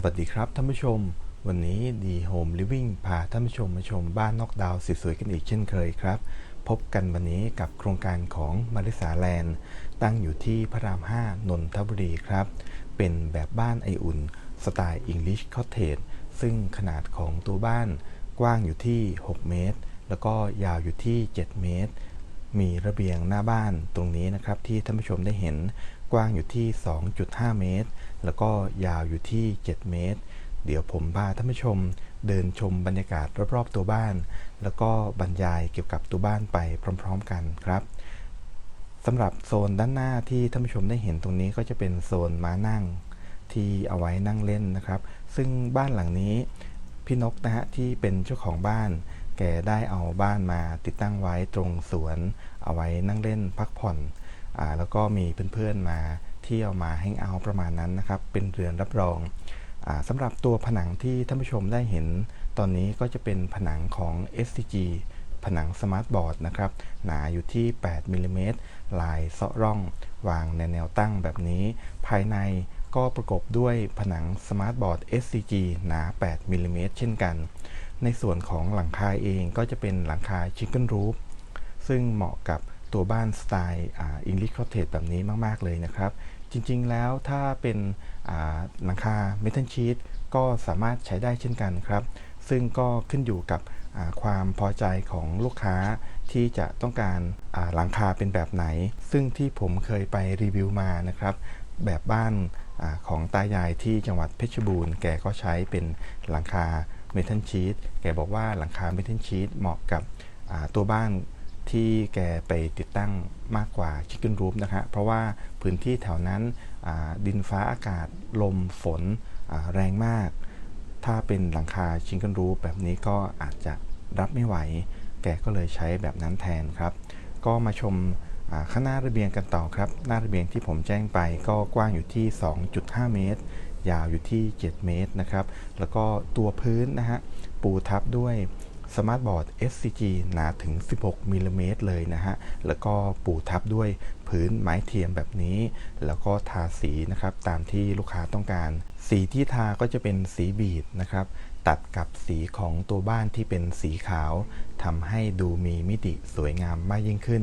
สวัสดีครับท่านผู้ชม วันนี้ดีโฮมลิฟวิ่งพาท่านผู้ชมมาชมบ้านนอกดาวสวยๆกันอีกเช่นเคยครับ พบกันวันนี้กับโครงการของมาริสาแลนด์ ตั้งอยู่ที่พระราม 5 นนทบุรีครับ เป็นแบบบ้านไออุ่น สไตล์อังกฤษคอเทจซึ่งขนาดของตัวบ้านกว้างอยู่ที่ 6 เมตร แล้วก็ยาวอยู่ที่ 7 เมตร มีระเบียงหน้าบ้านตรงนี้นะครับที่ท่านผู้ชมได้เห็นกว้างอยู่ที่ 2.5 เมตร แล้วก็ยาวอยู่ที่ 7 เมตร เดี๋ยวผมพาท่านผู้ชมเดินชมบรรยากาศรอบๆตัวบ้าน แล้วก็บรรยายเกี่ยวกับตัวบ้านไปพร้อม ๆ กันครับสำหรับโซนด้านหน้าที่ท่านผู้ชมได้เห็นตรงนี้ก็จะเป็นโซนม้านั่งที่เอาไว้นั่งเล่นนะครับ ซึ่งบ้านหลังนี้พี่นกนะฮะที่เป็นเจ้าของบ้าน แกได้เอาบ้านมาติดตั้งไว้ตรงสวน เอาไว้นั่งเล่นพักผ่อนอ่าแล้วก็มีเพื่อนๆมา เที่ยวมาแฮงเอาประมาณนั้นนะครับ เป็นเรือนรับรองอสำหรับตัวผนังที่ท่านผู้ชมได้เห็น ตอนนี้ก็จะเป็นผนังของ SCG ผนังสมาร์ทบอร์ดนะครับ หนาอยู่ที่ 8มิลลิเมตรลายเซาะร่อง วางในแนวตั้งแบบนี้ ภายในก็ประกบด้วยผนังสมาร์ทบอร์ด SCG หนา 8มิลลิเมตรเช่นกัน ในส่วนของหลังคาเองก็จะเป็นหลังคาชิคเก้นรูฟซึ่งเหมาะกับตัวบ้านสไตล์อิงลิชคอเทจแบบนี้มาก ๆ เลยนะครับ จริงๆแล้วถ้าเป็นหลังคาเมทัลชีตก็สามารถใช้ได้เช่นกันครับ ซึ่งก็ขึ้นอยู่กับความพอใจของลูกค้าที่จะต้องการหลังคาเป็นแบบไหน ซึ่งที่ผมเคยไปรีวิวมานะครับ แบบบ้านอของตายายที่จังหวัดเพชรบูรณ์แกก็ใช้เป็นหลังคาเมทัลชีตแกบอกว่าหลังคาเมทัลชีตเหมาะกับตัวบ้าน ที่แกไปติดตั้งมากกว่าชิคเก้นรูฟนะครเพราะว่าพื้นที่แถวนั้นดินฟ้าอากาศลมฝนแรงมาก ถ้าเป็นหลังคาชิคเก้นรูฟแบบนี้ก็อาจจะรับไม่ไหว แกก็เลยใช้แบบนั้นแทนครับ ก็มาชมข้างหน้าระเบียงกันต่อครับ หน้าระเบียงที่ผมแจ้งไปก็กว้างอยู่ที่ 2.5 เมตร ยาวอยู่ที่ 7 เมตรนะครับ แล้วก็ตัวพื้นนะฮะปูทับด้วย สมาร์ทบอร์ด SCG หนาถึง 16มิลลิเมตรเลยนะฮะ แล้วก็ปูทับด้วยพื้นไม้เทียมแบบนี้ แล้วก็ทาสีนะครับตามที่ลูกค้าต้องการ สีที่ทาก็จะเป็นสีบีดนะครับ ตัดกับสีของตัวบ้านที่เป็นสีขาวทำให้ดูมีมิติสวยงามมากยิ่งขึ้น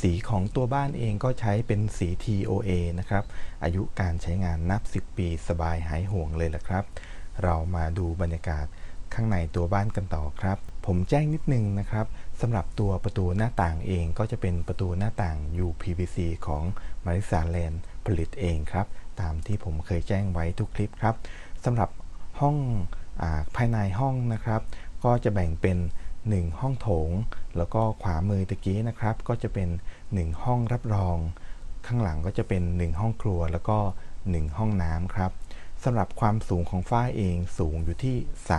สีของตัวบ้านเองก็ใช้เป็นสี TOA นะครับ อายุการใช้งานนับ 10 ปีสบายหายห่วงเลยละครับ เรามาดูบรรยากาศข้างในตัวบ้านกันต่อครับ ผมแจ้งนิดนึงนะครับสำหรับตัวประตูหน้าต่างเองก็จะเป็นประตูหน้าต่าง UPVC ของมาริสาแลนด์ผลิตเองครับ ตามที่ผมเคยแจ้งไว้ทุกคลิปครับสำหรับห้องอภายในห้องนะครับ ก็จะแบ่งเป็น 1 ห้องโถง แล้วก็ขวามือตะกี้นะครับ ก็จะเป็น 1 ห้องรับรอง ข้างหลังก็จะเป็น 1 ห้องครัวแล้วก็ 1 ห้องน้ำครับ สำหรับความสูงของฝ้าเองสูงอยู่ที่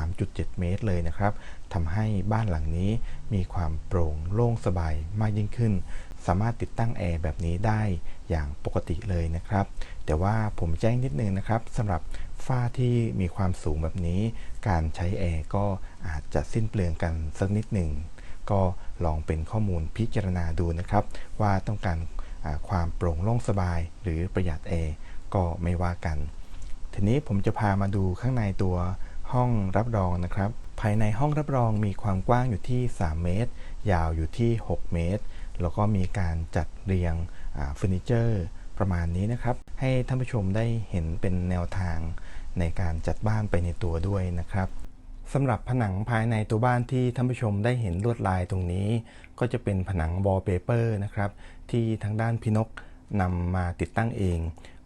3.7 เมตรเลยนะครับทำให้บ้านหลังนี้มีความโปร่งโล่งสบายมากยิ่งขึ้น สามารถติดตั้งแอร์แบบนี้ได้อย่างปกติเลยนะครับ แต่ว่าผมแจ้งนิดนึงนะครับสำหรับฝ้าที่มีความสูงแบบนี้ การใช้แอร์ก็อาจจะสิ้นเปลืองกันสักนิดหนึ่ง ก็ลองเป็นข้อมูลพิจารณาดูนะครับ ว่าต้องการความโปร่งโล่งสบายหรือประหยัดแอร์ก็ไม่ว่ากัน ทีนี้ผมจะพามาดูข้างในตัวห้องรับรองนะครับ ภายในห้องรับรองมีความกว้างอยู่ที่ 3 เมตร ยาวอยู่ที่ 6 เมตร แล้วก็มีการจัดเรียงเฟอร์นิเจอร์ประมาณนี้นะครับ ให้ท่านผู้ชมได้เห็นเป็นแนวทางในการจัดบ้านไปในตัวด้วยนะครับสำหรับผนังภายในตัวบ้านที่ท่านผู้ชมได้เห็นลวดลายตรงนี้ ก็จะเป็นผนังวอลเปเปอร์นะครับ ที่ทางด้านพี่นกนำมาติดตั้งเอง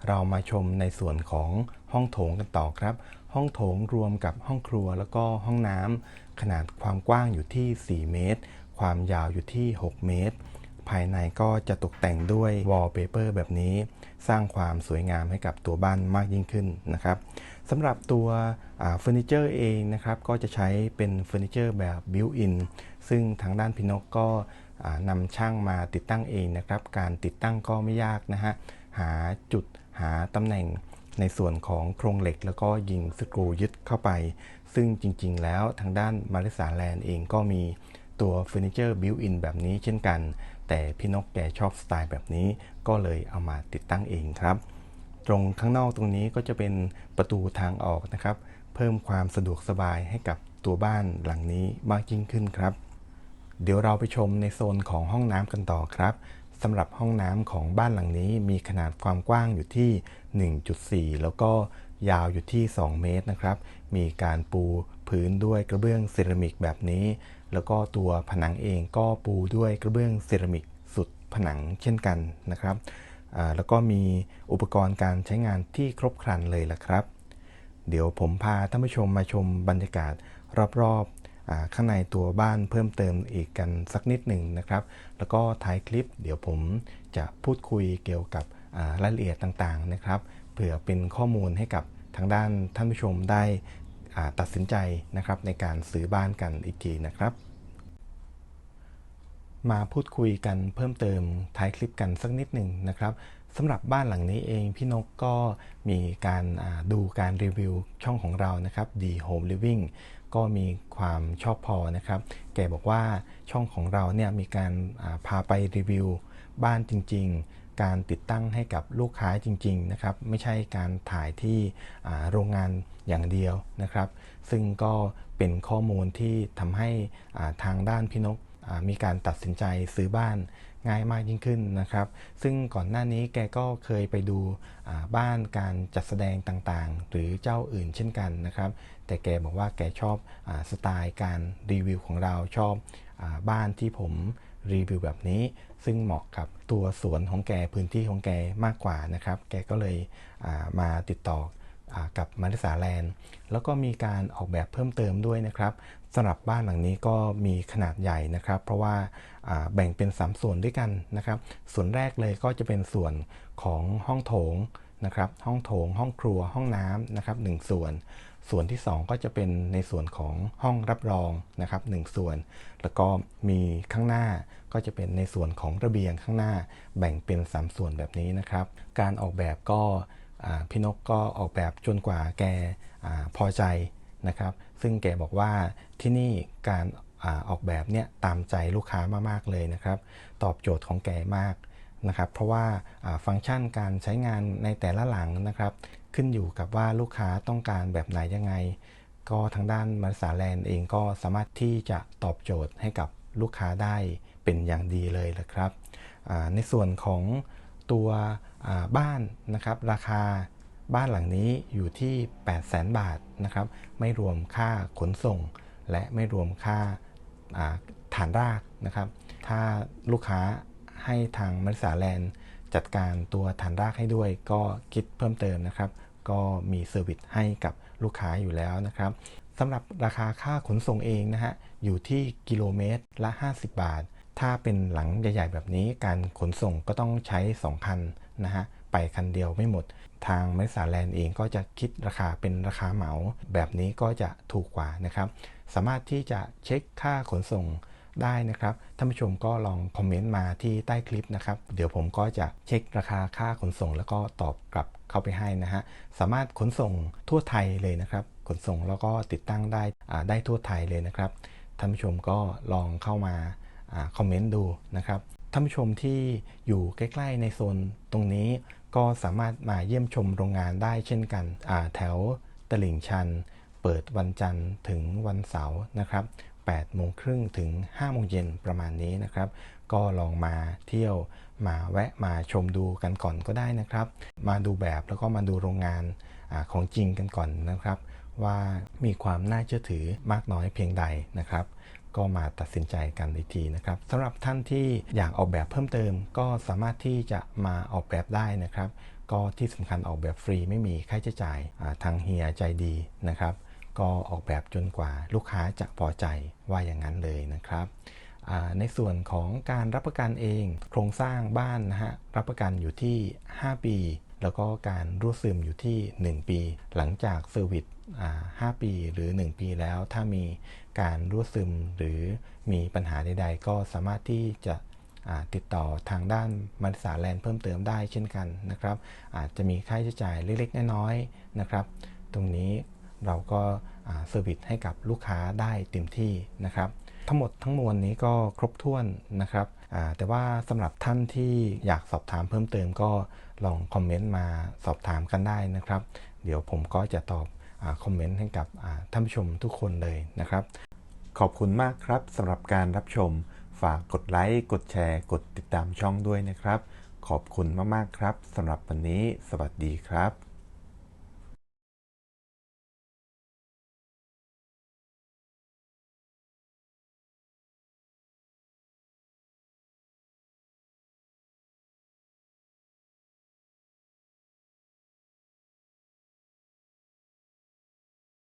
เรามาชมในส่วนของห้องโถงกันต่อครับ ห้องโถงรวมกับห้องครัวแล้วก็ห้องน้ำขนาดความกว้างอยู่ที่ 4 เมตร ความยาวอยู่ที่ 6 เมตร ภายในก็จะตกแต่งด้วยวอลเปเปอร์แบบนี้ สร้างความสวยงามให้กับตัวบ้านมากยิ่งขึ้นนะครับสำหรับตัวเฟอร์นิเจอร์เองนะครับก็จะใช้เป็นเฟอร์นิเจอร์แบบบิวอินซึ่งทางด้านพินกก็นำช่างมาติดตั้งเองนะครับ การติดตั้งก็ไม่ยากนะฮะ หาจุดหาตำแหน่งในส่วนของโครงเหล็ก แล้วก็ยิงสกรูยึดเข้าไป ซึ่งจริงๆ แล้วทางด้านมาริสาแลนด์เองก็มีตัวเฟอร์นิเจอร์บิวอินแบบนี้เช่นกัน แต่พี่นกแกชอบสไตล์แบบนี้ก็เลยเอามาติดตั้งเองครับ ตรงข้างนอกตรงนี้ก็จะเป็นประตูทางออกนะครับ เพิ่มความสะดวกสบายให้กับตัวบ้านหลังนี้มากยิ่งขึ้นครับ เดี๋ยวเราไปชมในโซนของห้องน้ำกันต่อครับ สำหรับห้องน้ำของบ้านหลังนี้มีขนาดความกว้างอยู่ที่ 1.4 แล้วก็ยาวอยู่ที่ 2 เมตรนะครับ มีการปูพื้นด้วยกระเบื้องเซรามิกแบบนี้ แล้วก็ตัวผนังเองก็ปูด้วยกระเบื้องเซรามิกสุดผนังเช่นกันนะครับ แล้วก็มีอุปกรณ์การใช้งานที่ครบครันเลยละครับ เดี๋ยวผมพาท่านผู้ชมมาชมบรรยากาศรอบๆ ข้างในตัวบ้านเพิ่มเติมอีกกันสักนิดหนึ่งนะครับ แล้วก็ท้ายคลิปเดี๋ยวผมจะพูดคุยเกี่ยวกับรายละเอียดต่างๆนะครับเผื่อเป็นข้อมูลให้กับทางด้านท่านผู้ชมได้ตัดสินใจนะครับในการซื้อบ้านกันอีกทีนะครับ มาพูดคุยกันเพิ่มเติมท้ายคลิปกันสักนิดหนึ่งนะครับสำหรับบ้านหลังนี้เองพี่นกก็มีการดูการรีวิวช่องของเรานะครับ The Home Living ก็มีความชอบพอนะครับ แกบอกว่าช่องของเราเนี่ยมีการพาไปรีวิวบ้านจริง ๆ การติดตั้งให้กับลูกค้าจริง ๆ นะครับ ไม่ใช่การถ่ายที่โรงงานอย่างเดียวนะครับ ซึ่งก็เป็นข้อมูลที่ทำให้ทางด้านพี่นกมีการตัดสินใจซื้อบ้านง่ายมากยิ่งขึ้นนะครับ ซึ่งก่อนหน้านี้แกก็เคยไปดูบ้านการจัดแสดงต่างๆ หรือเจ้าอื่นเช่นกันนะครับ แต่แกบอกว่าแกชอบอสไตล์การรีวิวของเราชอบอบ้านที่ผมรีวิวแบบนี้ ซึ่งเหมาะกับตัวสวนของแกพื้นที่ของแกมากกว่านะครับ แกก็เลยมาติดต่อกับมาริสาแลนด์ แล้วก็มีการออกแบบเพิ่มเติมด้วยนะครับสำหรับบ้านหลังนี้ก็มีขนาดใหญ่นะครับ เพราะว่าแบ่งเป็น 3 ส่วนด้วยกันนะครับ ส่วนแรกเลยก็จะเป็นส่วนของห้องโถงนะครับ ห้องโถง ห้องครัวห้องน้ำนะครับหส่วน ส่วนที่ 2 ก็จะเป็นในส่วนของห้องรับรองนะครับ1ส่วน แล้วก็มีข้างหน้าก็จะเป็นในส่วนของระเบียงข้างหน้าแบ่งเป็น 3 ส่วนแบบนี้นะครับ การออกแบบก็พี่นกก็ออกแบบจนกว่าแกอพอใจนะครับ ซึ่งแกบอกว่าที่นี่การอออกแบบเนี่ยตามใจลูกค้ามากๆเลยนะครับ ตอบโจทย์ของแกมากนะครับ เพราะว่าฟังก์ชันการใช้งานในแต่ละหลังนะครับ ขึ้นอยู่กับว่าลูกค้าต้องการแบบไหนยังไง ก็ทางด้านมาริสาแลนด์เองก็สามารถที่จะตอบโจทย์ให้กับลูกค้าได้เป็นอย่างดีเลยนะครับ ในส่วนของตัวบ้านนะครับราคาบ้านหลังนี้อยู่ที่ 8 0 0 0 0 0บาทนะครับ ไม่รวมค่าขนส่ง และไม่รวมค่าฐานรากนะครับ ถ้าลูกค้าให้ทางมาริสาแลนด์จัดการตัวฐานรากให้ด้วยก็คิดเพิ่มเติมนะครับ ก็มีเซอร์วิสให้กับลูกค้าอยู่แล้วนะครับสำหรับราคาค่าขนส่งเองนะฮะอยู่ที่กิโลเมตรละ 50 บาท ถ้าเป็นหลังใหญ่ๆแบบนี้การขนส่งก็ต้องใช้ 2 คันนะฮะไปคันเดียวไม่หมด ทางไมสาแลนด์เองก็จะคิดราคาเป็นราคาเหมา แบบนี้ก็จะถูกกว่านะครับ สามารถที่จะเช็คค่าขนส่ง ได้นะครับท่านผู้ชมก็ลองคอมเมนต์มาที่ใต้คลิปนะครับ เดี๋ยวผมก็จะเช็คราคาค่าขนส่ง แล้วก็ตอบกลับเข้าไปให้นะฮะสามารถขนส่งทั่วไทยเลยนะครับ ขนส่งแล้วก็ติดตั้งได้ได้ทั่วไทยเลยนะครับท่านผู้ชมก็ลองเข้ามาคอมเมนต์ดูนะครับท่านผู้ชมที่อยู่ใกล้ๆในโซนตรงนี้ ก็สามารถมาเยี่ยมชมโรงงานได้เช่นกันแถวตลิ่งชัน เปิดวันจันทร์ถึงวันเสาร์นะครับ 8โมงครึ่งถึง5โมงเย็นประมาณนี้นะครับ ก็ลองมาเที่ยวมาแวะมาชมดูกันก่อนก็ได้นะครับ มาดูแบบแล้วก็มาดูโรงงานอของจริงกันก่อนนะครับ ว่ามีความน่าเชื่อถือมากน้อยเพียงใดนะครับ ก็มาตัดสินใจกันอีกทีนะครับสำหรับท่านที่อยากออกแบบเพิ่มเติม ก็สามารถที่จะมาออกแบบได้นะครับ ก็ที่สำคัญออกแบบฟรีไม่มีค่าใช้จ่ายทางเฮียใจดีนะครับ ก็ออกแบบจนกว่าลูกค้าจะพอใจว่าอย่างนั้นเลยนะครับในส่วนของการรับประกันเอง โครงสร้างบ้านนะฮะรับประกันอยู่ที่ 5 ปี แล้วก็การรั่วซึมอยู่ที่ 1 ปี หลังจากเซอร์วิส5 ปีหรือ 1 ปีแล้ว ถ้ามีการรั่วซึมหรือมีปัญหาใด ๆ ก็สามารถที่จะติดต่อทางด้านมาริสาแลนด์เพิ่มเติมได้เช่นกันนะครับ อาจจะมีค่าใช้จ่ายเล็กๆ น้อยๆนะครับ ตรงนี้ เราก็เซอร์วิสให้กับลูกค้าได้เต็มที่นะครับ ทั้งหมดทั้งมวลนี้ก็ครบถ้วนนะครับแต่ว่าสำหรับท่านที่อยากสอบถามเพิ่มเติมก็ลองคอมเมนต์มาสอบถามกันได้นะครับ เดี๋ยวผมก็จะตอบอคอมเมนต์ให้กับท่านผู้ชมทุกคนเลยนะครับ ขอบคุณมากครับสำหรับการรับชม ฝากกดไลค์ กดแชร์ กดติดตามช่องด้วยนะครับ ขอบคุณมากๆครับสำหรับวันนี้ สวัสดีครับ